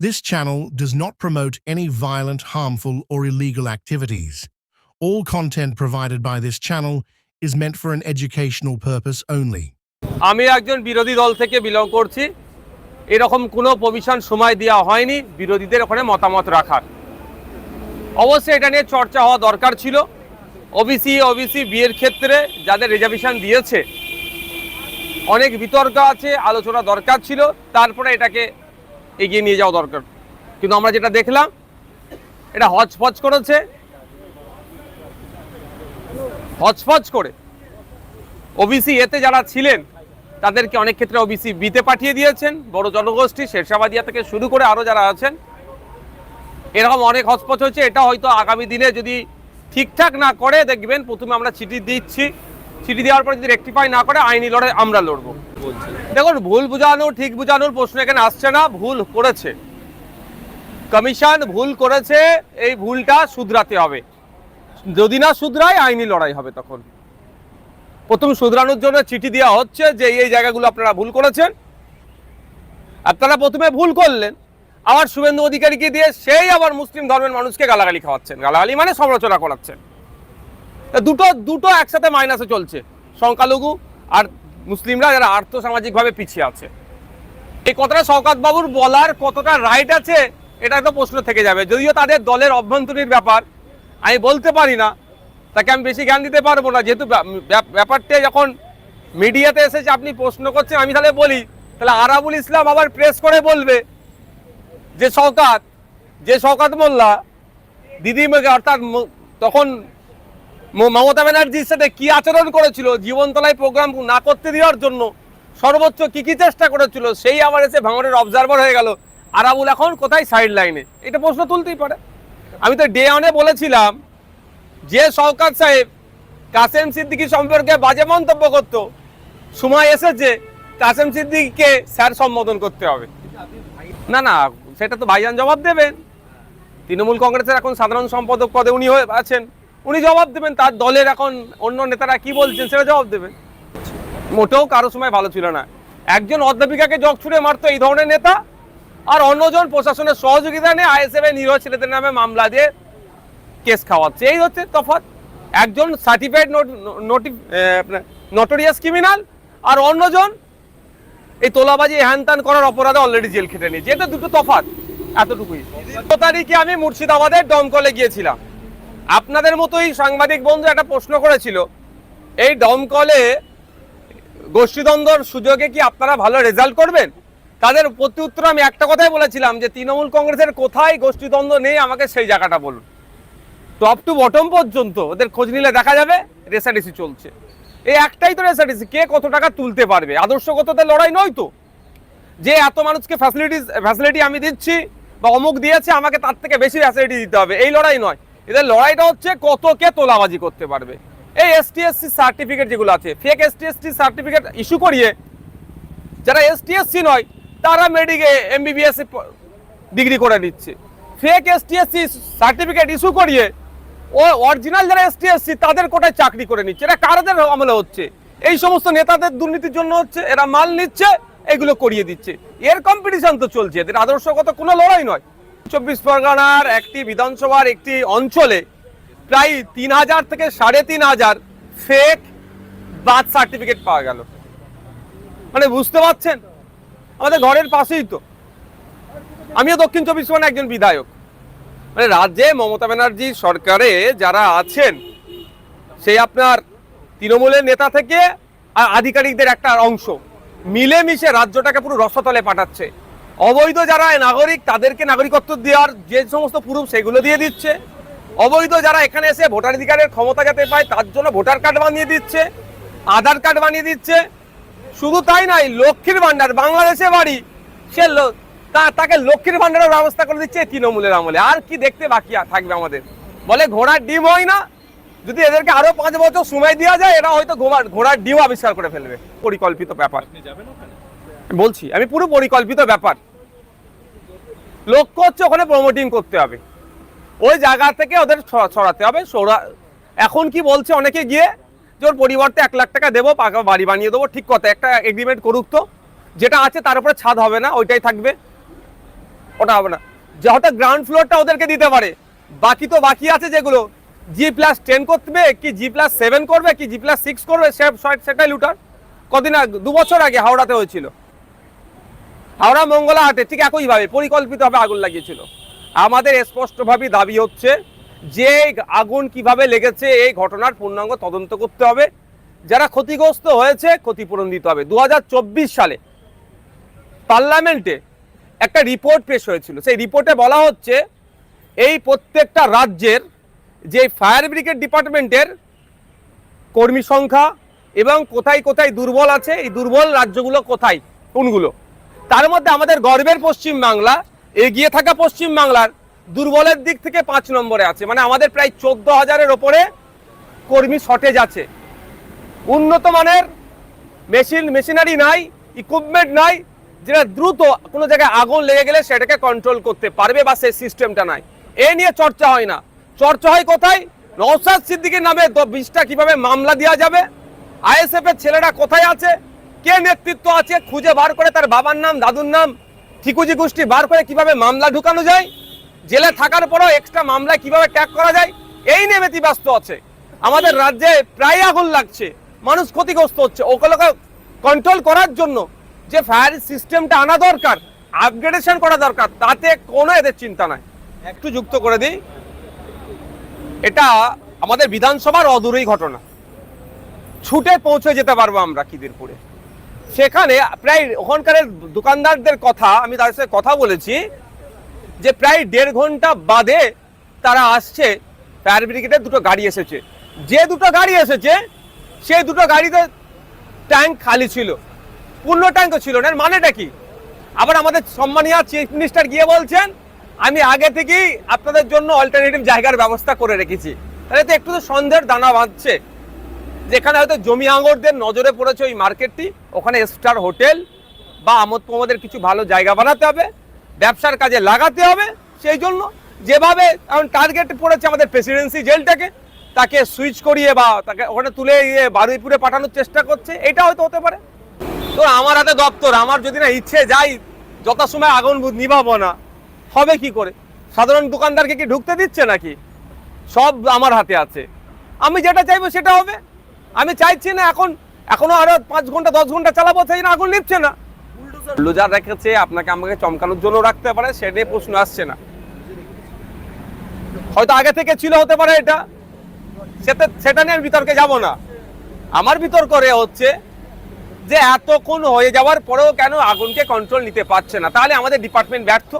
This channel does not promote any violent, harmful, or illegal activities. All content provided by this channel is meant for an educational purpose only. আমি একজন বিরোধী দল থেকে belong করছি এরকম কোনো provision সময় দেওয়া হয়নি বিরোধীদের ওখানে মতামত রাখার অবশ্যই এটা নিয়ে চর্চা হওয়া দরকার ছিল ওবিসি ওবিসি বিয়ের ক্ষেত্রে যাদের রিজার্ভেশন দিয়েছে অনেক বিতর্ক আছে আলোচনা দরকার ছিল তারপরে এটাকে এগিয়ে নিয়ে যাওয়া দরকার। কিন্তু আমরা যেটা দেখলাম, এটা হচপচ করেছে। হচপচ করে। ওবিসি এতে যারা ছিলেন, তাদেরকে অনেক ক্ষেত্রে ওবিসি বিতে পাঠিয়ে দিয়েছেন। বড় জনগোষ্ঠী, শেরশাবাদিয়া থেকে শুরু করে আরও যারা আছেন, এরকম অনেক হসপচ হয়েছে। এটা হয়তো আগামী দিনে যদি ঠিকঠাক না করে, দেখবেন প্রথমে আমরা চিঠি দিচ্ছি। চিঠি দেওয়ার পর যদি রেকটিফাই না করে, আইনি লড়াই আমরা লড়বো। দেখুন, ভুল বোঝানো, ঠিক বোঝানোর প্রশ্ন এখানে আসছে না, ভুল করেছে। কমিশন ভুল করেছে, এই ভুলটা শুধরাতে হবে। যদি না শুধরায়, আইনি লড়াই হবে তখন। প্রথম শুধরানোর জন্য চিঠি দেওয়া হচ্ছে যে, এই জায়গাগুলো আপনারা ভুল করেছেন। আপনারা প্রথমে ভুল করলেন। আবার শুভেন্দু অধিকারীকে দিয়ে সেই আবার মুসলিম ধর্মের মানুষকে গালাগালি খাওয়াচ্ছেন। গালাগালি মানে সমালোচনা করাচ্ছেন। দুটো দুটো একসাথে মাইনাসে চলছে। সংখ্যালঘু আর মুসলিমরা যারা আর্থসামাজিকভাবে পিছিয়ে আছে। এই কথাটা শওকাত বাবুর বলার কতটা রাইট আছে, এটা তো প্রশ্ন থেকে যাবে। যদিও তাদের দলের অভ্যন্তরীণ ব্যাপার, আমি বলতে পারি না, তাকে আমি বেশি জ্ঞান দিতে পারব না। যেহেতু ব্যাপ- ব্যাপ- ব্যাপারটা যখন মিডিয়াতে এসেছে আপনি প্রশ্ন করছেন, আমি তাহলে বলি, তাহলে আরাবুল ইসলাম আবার প্রেস করে বলবে যে শওকাত যে শওকাত মোল্লা, দিদিমাকে অর্থাৎ তখন মমতা ব্যানার্জির সাথে কি আচরণ করেছিল? জীবনতলায় প্রোগ্রাম না করতে দেওয়ার জন্য সর্বোচ্চ কি কি চেষ্টা করেছিল? সেই আবার এসে ভাঙনের অবজারভার হয়ে গেল। আরাবুল এখন কোথায় সাইড লাইনে এটা প্রশ্ন তুলতেই পারে। আমি তো ডে অনে বলেছিলাম যে শওকাত সাহেব কাসেম সিদ্দিকি সম্পর্কে বাজে মন্তব্য করত। সময় এসেছে, কাসেম সিদ্দিকিকে স্যার সম্বোধন করতে হবে। না না, সেটা তো ভাইজান জবাব দেবেন। তৃণমূল কংগ্রেসের এখন সাধারণ সম্পাদক পদে উনি হয়ে আছেন। উনি জবাব দেবেন, তার দলের এখন অন্য নেতারা কি বলছেন সেটা জবাব দেবেন। মোটেও কারও সময় ভালো ছিল না। একজন অধ্যাপিকাকে জগ ছুড়ে মারতো এই ধরনের নেতা, আর অন্যজন প্রশাসনের সহযোগিতা নিয়ে আইএসএফ এর নিরীহ ছেলেদের নামে মামলা দিয়ে কেস খাওয়াচ্ছে। এই হচ্ছে তফাৎ। একজন সার্টিফাইড নোটি নটোরিয়াস ক্রিমিনাল আর অন্যজন এই তোলাবাজি হ্যান ত্যান করার অপরাধে অলরেডি জেল খেটে নিয়েছে। এটা দুটো তফাৎ। এতটুকুই। তারিখে আমি মুর্শিদাবাদের দমকলে গিয়েছিলাম। আপনাদের মতোই সাংবাদিক বন্ধু একটা প্রশ্ন করেছিল, এই দমকলে গোষ্ঠীদ্বন্দ্বর সুযোগে কি আপনারা ভালো রেজাল্ট করবেন? তাদের প্রতি উত্তর আমি একটা কথাই বলেছিলাম যে তৃণমূল কংগ্রেসের কোথায় গোষ্ঠীদ্বন্দ্ব নেই, আমাকে সেই জায়গাটা বলুন। টপ টু বটম পর্যন্ত ওদের খোঁজ নিলে দেখা যাবে, রেসাডিসি চলছে। এই একটাই তো রেসাডিসি, কে কত টাকা তুলতে পারবে? আদর্শগতদের লড়াই নয় তো। যে এত মানুষকে ফ্যাসিলিটিস ফ্যাসিলিটি আমি দিচ্ছি বা অমুক দিয়েছে, আমাকে তার থেকে বেশি ফ্যাসিলিটি দিতে হবে, এই লড়াই নয়। এদের লড়াইটা হচ্ছে কত কে তোলাবাজি করতে পারবে। এই এসটিএসসি সার্টিফিকেট যেগুলো আছে ফেক এসটিএসসি সার্টিফিকেট ইস্যু করিয়ে, যারা এসটিএসসি নয়, তারা মেডিকে এমবিবিএস ডিগ্রি করে নিচ্ছে। ফেক এসটিএসসি সার্টিফিকেট ইস্যু করিয়ে, ও অরিজিনাল যারা এসটিএসসি তাদের কোটায় চাকরি করে নিচ্ছে। এটা কারদের আমলে হচ্ছে? এই সমস্ত নেতাদের দুর্নীতির জন্য হচ্ছে, এরা মাল নিচ্ছে, এগুলো করিয়ে দিচ্ছে। এর কম্পিটিশন তো চলছে। এদের আদর্শগত কোনো লড়াই নয়। চব্বিশ পরগনার একটি বিধানসভার একটি অঞ্চলে প্রায় তিন হাজার থেকে সাড়ে তিন হাজার ফেক বার্থ সার্টিফিকেট পাওয়া গেল। মানে বুঝতে পারছেন? আমাদের ঘরের পাশেই তো। আমিও দক্ষিণ চব্বিশ পরগনা একজন বিধায়ক। মানে রাজ্যে মমতা ব্যানার্জি সরকারে যারা আছেন, সেই আপনার তৃণমূলের নেতা থেকে আর আধিকারিকদের একটা অংশ মিলেমিশে রাজ্যটাকে পুরো রসতলে পাঠাচ্ছে। অবৈধ যারা নাগরিক তাদেরকে নাগরিকত্ব দেওয়ার যে সমস্ত প্রুফ সেগুলো দিয়ে দিচ্ছে। অবৈধ যারা এখানে এসে ভোটাধিকারের ক্ষমতা যাতে পায় তার জন্য ভোটার কার্ড বানিয়ে দিচ্ছে আধার কার্ড বানিয়ে দিচ্ছে। শুধু তাই নয় লক্ষ্মীর ভান্ডার বাংলাদেশে বাড়ি সে তা- তাকে লক্ষ্মীর ভান্ডারের ব্যবস্থা করে দিচ্ছে তৃণমূলের আমলে। আর কি দেখতে বাকি থাকবে আমাদের? বলে ঘোড়ার ডিম হয় না। যদি এদেরকে আরও পাঁচ বছর সময় দেওয়া যায় এরা হয়তো ঘোড়ার ঘোড়ার ডিম আবিষ্কার করে ফেলবে। পরিকল্পিত ব্যাপার। বলছি আমি পুরো পরিকল্পিত ব্যাপার। লক্ষ্য হচ্ছে ওখানে প্রমোটিং করতে হবে। ওই জায়গা থেকে ওদের ছড়াতে হবে। সৌরা- এখন কি বলছে অনেকে গিয়ে যে ওর পরিবর্তে এক লাখ টাকা দেবো, পাকা বাড়ি বানিয়ে দেবো, ঠিক কথা, একটা এগ্রিমেন্ট করুক তো। যেটা আছে তার উপরে ছাদ হবে না, ওইটাই থাকবে। ওটা হবে না। যে হয়তো গ্রাউন্ড ফ্লোরটা ওদেরকে দিতে পারে। বাকি তো বাকি আছে যেগুলো। জি প্লাস টেন করবে, কি জি প্লাস সেভেন করবে, কি জি প্লাস সিক্স করবে সেটাই লুটার। কদিন দু বছর আগে হাওড়াতে হয়েছিল। হাওড়া মঙ্গলা হাটে ঠিক একইভাবে পরিকল্পিতভাবে আগুন লাগিয়েছিল। আমাদের স্পষ্টভাবে দাবি হচ্ছে যে আগুন কীভাবে লেগেছে, এই ঘটনার পূর্ণাঙ্গ তদন্ত করতে হবে। যারা ক্ষতিগ্রস্ত হয়েছে, ক্ষতিপূরণ দিতে হবে। দু হাজার চব্বিশ সালে পার্লামেন্টে একটা রিপোর্ট পেশ হয়েছিল। সেই রিপোর্টে বলা হচ্ছে, এই প্রত্যেকটা রাজ্যের যে ফায়ার ব্রিগেড ডিপার্টমেন্টের কর্মী সংখ্যা এবং কোথায় কোথায় দুর্বল আছে, এই দুর্বল রাজ্যগুলো কোথায়, কোনগুলো? তার মধ্যে আমাদের গর্বের পশ্চিম বাংলা, এগিয়ে থাকা পশ্চিম বাংলার দুর্বলের দিক থেকে পাঁচ নম্বরে আছে। মানে আমাদের প্রায় চোদ্দ হাজারের ওপরে কর্মী শর্টেজ আছে। উন্নত মানের মেশিন মেশিনারি নাই ইকুইপমেন্ট নাই, যেটা দ্রুত কোনো জায়গায় আগুন লেগে গেলে সেটাকে কন্ট্রোল করতে পারবে বা সেই সিস্টেমটা নাই। এ নিয়ে চর্চা হয় না। চর্চা হয় কোথায়? নওসাদ সিদ্দিকের নামে বিশটা কীভাবে মামলা দেওয়া যাবে? আইএসএফ এর ছেলেরা কোথায় আছে? কে নেতৃত্ব আছে খুঁজে বার করে তার বাবার নাম, দাদুর নাম, ঠিকুজি গোষ্ঠী বার করে কীভাবে মামলা ঢুকানো যায়, জেলে থাকার পরেও এক্সট্রা মামলায় কীভাবে ট্যাগ করা যায়, এই নিয়ে ব্যতিব্যস্ত আছে। আমাদের রাজ্যে প্রায় আগুন লাগছে, মানুষ ক্ষতিগ্রস্ত হচ্ছে। ওগুলোকে কন্ট্রোল করার জন্য যে ফায়ার সিস্টেমটা আনা দরকার আপগ্রেডেশন করা দরকার, তাতে কোনো এদের চিন্তা নাই। একটু যুক্ত করে দিই, এটা আমাদের বিধানসভার অদূরেই ঘটনা। ছুটে পৌঁছে যেতে পারব আমরা খিদিরপুরে। সেখানে প্রায় ওখানকার দোকানদারদের কথা, আমি তাদের সাথে কথা বলেছি, যে প্রায় দেড় ঘণ্টা বাদে তারা আসছে, ফায়ার ব্রিগেডের দুটো গাড়ি এসেছে। যে দুটো গাড়ি এসেছে সেই দুটো গাড়িতে ট্যাঙ্ক খালি ছিল। পূর্ণ ট্যাঙ্কও ছিল না মানেটা কি? আবার আমাদের সম্মানীয় চিফ মিনিস্টার গিয়ে বলছেন, আমি আগে থেকেই আপনাদের জন্য অল্টারনেটিভ জায়গার ব্যবস্থা করে রেখেছি। তাহলে তো একটু তো সন্দেহের দানা বাঁধছে। যেখানে হয়তো জমি আঙরদের নজরে পড়েছে ওই মার্কেটটি, ওখানে স্টার হোটেল বা আমোদ প্রমোদের কিছু ভালো জায়গা বানাতে হবে, ব্যবসার কাজে লাগাতে হবে, সেই জন্য যেভাবে এখন টার্গেট পড়েছে আমাদের প্রেসিডেন্সি জেলটাকে তাকে সুইচ করিয়ে বা তাকে ওখানে তুলে ইয়ে বারুইপুরে পাঠানোর চেষ্টা করছে, এটা হয়তো হতে পারে। তো আমার হাতে দপ্তর, আমার যদি না ইচ্ছে যাই যথাসময় আগুন নিভাবো না। হবে কি করে? সাধারণ দোকানদারকে কি ঢুকতে দিচ্ছে নাকি? সব আমার হাতে আছে। আমি যেটা চাইব সেটা হবে। আমি চাইছি না এখন, এখনও আরও পাঁচ ঘণ্টা, দশ ঘণ্টা চালাবো, সেই আগুন নিচ্ছে না। বুলডোজার রেখেছে, আপনাকে আমাকে চমকানোর জন্য রাখতে পারে, সে নিয়ে প্রশ্ন আসছে না। হয়তো আগে থেকে ছিল হতে পারে এটা। সেটা সেটা নিয়ে আমি বিতর্কে যাব না। আমার বিতর্ক রে হচ্ছে যে এতক্ষণ হয়ে যাওয়ার পরেও কেন আগুনকে কন্ট্রোল নিতে পারছে না? তাহলে আমাদের ডিপার্টমেন্ট ব্যর্থ।